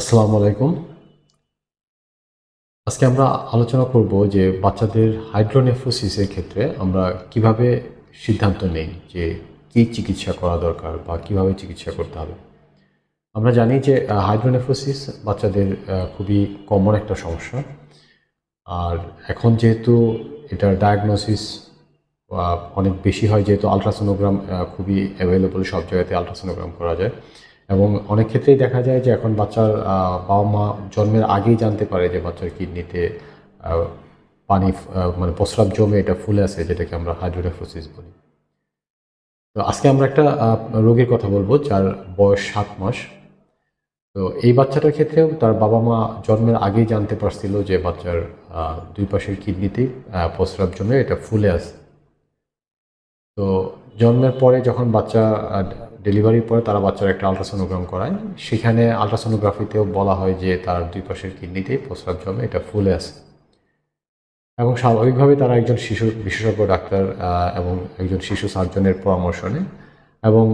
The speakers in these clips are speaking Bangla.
আসসালামু আলাইকুম। আজকে আমরা আলোচনা করব যে বাচ্চাদের হাইড্রোনেফ্রোসিসের ক্ষেত্রে আমরা কীভাবে সিদ্ধান্ত নেই যে কী চিকিৎসা করা দরকার বা কীভাবে চিকিৎসা করতে হবে। আমরা জানি যে হাইড্রোনেফ্রোসিস বাচ্চাদের খুবই কমন একটা সমস্যা। আর এখন যেহেতু এটার ডায়াগনোসিস অনেক বেশি হয়, যেহেতু আলট্রাসোনোগ্রাম খুবই অ্যাভেলেবল সব জায়গাতে আলট্রাসোনোগ্রাম করা যায়। এবং অনেক ক্ষেত্রেই দেখা যায় যে এখন বাচ্চার বাবা মা জন্মের আগেই জানতে পারে যে বাচ্চার কিডনিতে পানি মানে প্রস্রাব জমে এটা ফুলে আছে যেটাকে আমরা হাইড্রোনেফ্রোসিস বলি। তো আজকে আমরা একটা রোগীর কথা বলব যার বয়স সাত মাস। তো এই বাচ্চাটার ক্ষেত্রেও তার বাবা মা জন্মের আগেই জানতে পারছিল যে বাচ্চার দুই পাশের কিডনিতেই আহ, প্রস্রাব জমে এটা ফুলে আছে তো জন্মের পরে যখন বাচ্চা ডেলিভারির পরে তারা বাচ্চার একটা আলট্রাসোনোগ্রাম করায়। সেখানে আলট্রাসোনোগ্রাফিতেও বলা হয় যে তার দুই পাশের কিডনিতেই প্রস্রাব জমে, এটা ফুলে আছে। এবং স্বাভাবিকভাবে তারা একজন শিশু, বিশেষজ্ঞ ডাক্তার এবং একজন শিশু সার্জনের পরামর্শ নেয়। এবং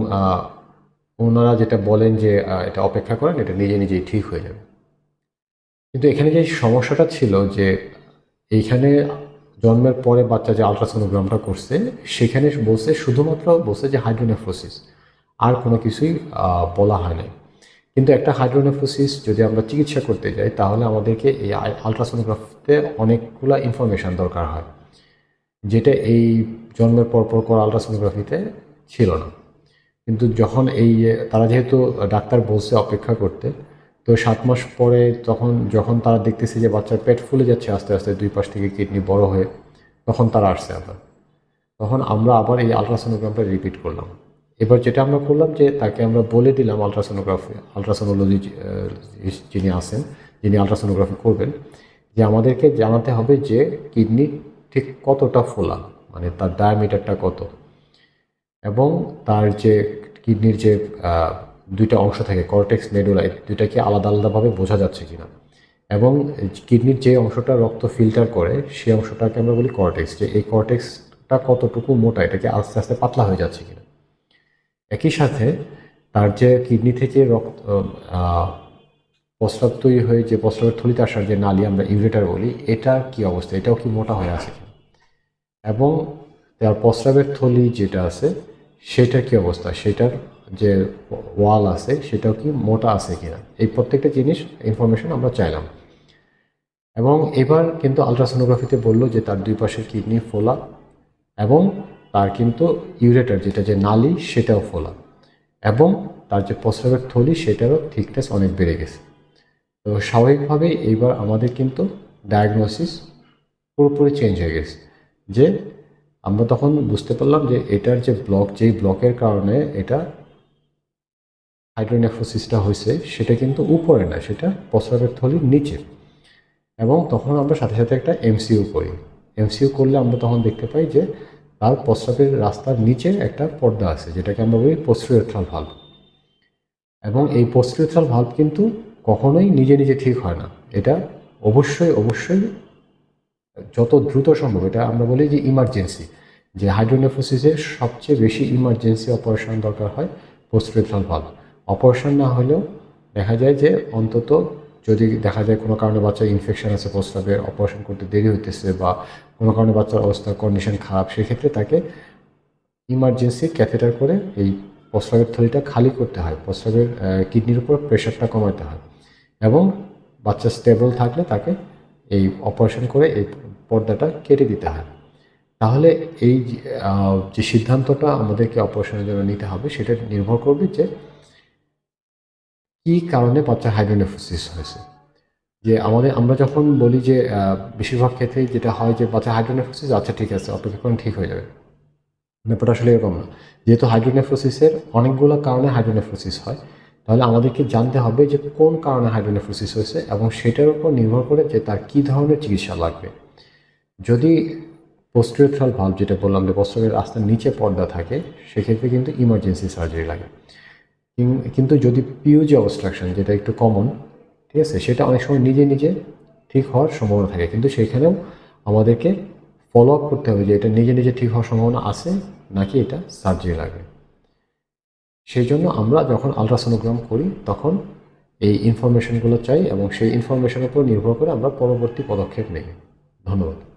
ওনারা যেটা বলেন যে এটা অপেক্ষা করেন, এটা নিজে নিজেই ঠিক হয়ে যাবে। কিন্তু এখানে যে সমস্যাটা ছিল যে, এইখানে জন্মের পরে বাচ্চা যে আলট্রাসোনোগ্রামটা করছে, সেখানে বলছে শুধুমাত্র বলছে যে হাইড্রোনেফ্রোসিস আর কোনো কিছুই বলা হয় নাই। কিন্তু একটা হাইড্রোনেফ্রোসিস যদি আমরা চিকিৎসা করতে যাই, তাহলে আমাদেরকে এই আলট্রাসোনোগ্রাফিতে অনেকগুলো ইনফরমেশন দরকার হয়, যেটা এই জন্মের পরপর পর করা আলট্রাসোনোগ্রাফিতে ছিল না। কিন্তু যখন এই, তারা যেহেতু ডাক্তার বলছে অপেক্ষা করতে, তো সাত মাস পরে তখন, যখন তারা দেখতেছে যে বাচ্চার পেট ফুলে যাচ্ছে আস্তে আস্তে, দুই পাশ থেকে কিডনি বড় হয়ে, তখন তারা আসছে আবার। তখন আমরা আবার এই আলট্রাসোনোগ্রামটা রিপিট করলাম। এবার যেটা আমরা করলাম যে তাকে আমরা বলে দিলাম আলট্রাসোনোগ্রাফি আলট্রাসোনোলজি যিনি আছেন, যিনি আলট্রাসোনোগ্রাফি করবেন, যে আমাদেরকে জানাতে হবে যে কিডনি ঠিক কতটা ফোলা মানে তার ডায়ামিটারটা কত। এবং তার যে কিডনির যে দুইটা অংশ থাকে কর্টেক্স মেডুলা দুইটাকে আলাদা আলাদাভাবে বোঝা যাচ্ছে কিনা। এবং কিডনির যে অংশটা রক্ত ফিল্টার করে সেই অংশটাকে আমরা বলি কর্টেক্স যে এই কর্টেক্সটা কতটুকু মোটা, এটাকে আস্তে আস্তে পাতলা হয়ে যাচ্ছে কিনা। একই সাথে তার যে কিডনি থেকে রক্ত প্রস্রাব তৈরি হয়ে যে প্রস্রাবের থলিতে আসার যে নালী আমরা ইউরেটার বলি, এটার কি অবস্থা? এটাও কি মোটা হয়ে আছে এবং তার প্রস্রাবের থলি যেটা আছে, সেটার কি অবস্থা? সেটার যে ওয়াল আছে, সেটাও কি মোটা আছে কিনা? এই প্রত্যেকটা জিনিস ইনফরমেশন আমরা চাইলাম। এবং এবার কিন্তু আলট্রাসোনোগ্রাফিতে বলল যে তার দুই পাশের কিডনি ফোলা এবং তার কিন্তু ইউরেটার, যেটা যে নালি, সেটাও ফোলা। এবং তার যে প্রস্রাবের থলি, সেটারও থিকনেস অনেক বেড়ে গেছে। তো স্বাভাবিকভাবেই এইবার আমাদের কিন্তু ডায়াগনোসিস পুরোপুরি চেঞ্জ হয়ে গেছে। যে আমরা তখন বুঝতে পারলাম যে এটার যে ব্লক যেই ব্লকের কারণে এটা হাইড্রোনেফ্রোসিসটা হয়েছে, সেটা কিন্তু উপরে না, সেটা প্রস্রাবের থলির নিচে। এবং তখন আমরা সাথে সাথে একটা এমসিইউ করি। এমসিইউ করলে আমরা তখন দেখতে পাই যে তার প্রস্রাবের রাস্তার নিচে একটা পর্দা আছে, যেটাকে আমরা বলি পোস্ট্রিওথ্রাল ভাল্ব এবং এই পোস্ট্রিওথ্রাল ভাল্ব কিন্তু কখনোই নিজে নিজে ঠিক হয় না। এটা অবশ্যই অবশ্যই যত দ্রুত সম্ভব, এটা আমরা বলি যে ইমার্জেন্সি যে হাইড্রোনেফোসিসের সবচেয়ে বেশি ইমার্জেন্সি অপারেশন দরকার হয় পোস্ট্রেথ্রাল ভাল্ব অপারেশন না হলেও দেখা যায় যে অন্তত যদি দেখা যায় কোনো কারণে বাচ্চার ইনফেকশন আছে প্রস্রাবে অপারেশন করতে দেরি হইতেছে বা কোনো কারণে বাচ্চার অবস্থা কন্ডিশন খারাপ, সেক্ষেত্রে তাকে ইমার্জেন্সি ক্যাথেটার করে এই প্রস্রাবের থলিটা খালি করতে হয়। প্রস্রাবের কিডনির উপর প্রেশারটা কমাতে হয় এবং বাচ্চা স্টেবল থাকলে তাকে এই অপারেশন করে এই পর্দাটা কেটে দিতে হয়। তাহলে এই যে সিদ্ধান্তটা আমাদেরকে অপারেশনের জন্য নিতে হবে, সেটা নির্ভর করবে যে কী কারণে বাচ্চার হাইড্রোনেফ্রোসিস হয়েছে? যে আমাদের, আমরা যখন বলি যে বেশিরভাগ ক্ষেত্রেই যেটা হয় যে বাচ্চা হাইড্রোনেফ্রোসিস আচ্ছা ঠিক আছে, অপেক্ষা করেন, ঠিক হয়ে যাবে। ব্যাপারটা আসলে এরকম না। যেহেতু হাইড্রোনেফ্রোসিসের অনেকগুলো কারণে হাইড্রোনেফ্রোসিস হয়, তাহলে আমাদেরকে জানতে হবে যে, কোন কারণে হাইড্রোনেফ্রোসিস হয়েছে এবং সেটার উপর নির্ভর করে যে, তার কী ধরনের চিকিৎসা লাগবে। যদি পোস্টিওথ্রাল ভাল্ব যেটা বললাম যে প্রস্রাবের রাস্তার নিচে পর্দা থাকে, সেক্ষেত্রে কিন্তু ইমার্জেন্সি সার্জারি লাগে। কিন্তু যদি পিওজি অবস্ট্রাকশন যেটা একটু কমন ঠিক আছে, সেটা অনেক সময় নিজে নিজে ঠিক হওয়ার সম্ভাবনা থাকে। কিন্তু সেখানেও আমাদেরকে ফলো আপ করতে হবে যে এটা নিজে নিজে ঠিক হওয়ার সম্ভাবনা আছে নাকি এটা সার্জারি লাগে সেই জন্য আমরা যখন আলট্রাসোনোগ্রাম করি, তখন এই ইনফরমেশনগুলো চাই এবং সেই ইনফরমেশনের উপর নির্ভর করে আমরা পরবর্তী পদক্ষেপ নেই। ধন্যবাদ।